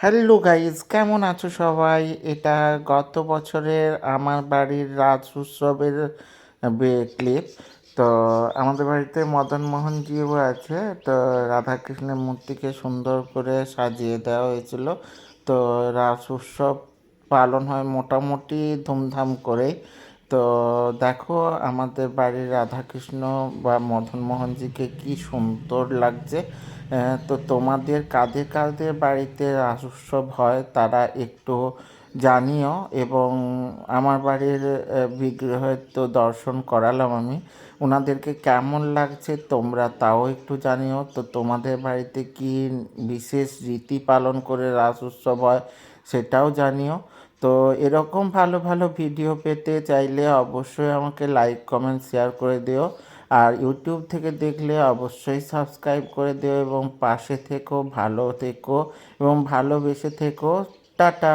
Hello guys কেমন আছো সবাই? এটা গত বছরের আমার বাড়ির রাজ উৎসবের ক্লিপ তো আমাদের বাড়িতে মদন মোহনজিও আছে। তো রাধাকৃষ্ণের মূর্তিকে সুন্দর করে সাজিয়ে দেওয়া হয়েছিল। তো রাস উৎসব পালন হয় মোটামুটি ধুমধাম করেই। তো দেখো, আমাদের বাড়ির রাধাকৃষ্ণ বা মদনমোহনজিকে কি সুন্দর লাগছে। তো তোমাদের কাদের কাদের বাড়িতে রাস উৎসব হয়, তারা একটু জানিও এবং আমার বাড়ির বিগ্রহের তো দর্শন করালাম আমি। ওনাদেরকে কেমন লাগছে তোমরা তাও একটু জানিও। তো তোমাদের বাড়িতে কি বিশেষ রীতি পালন করে রাস উৎসব হয় সেটাও জানিও। তো এরকম ভালো ভালো ভিডিও পেতে চাইলে অবশ্যই আমাকে লাইক, কমেন্ট, শেয়ার করে দিও। আর ইউটিউব থেকে দেখলে অবশ্যই সাবস্ক্রাইব করে দিও এবং পাশে থেকো, ভালো থেকো এবং ভালোবেসে থেকো। টাটা।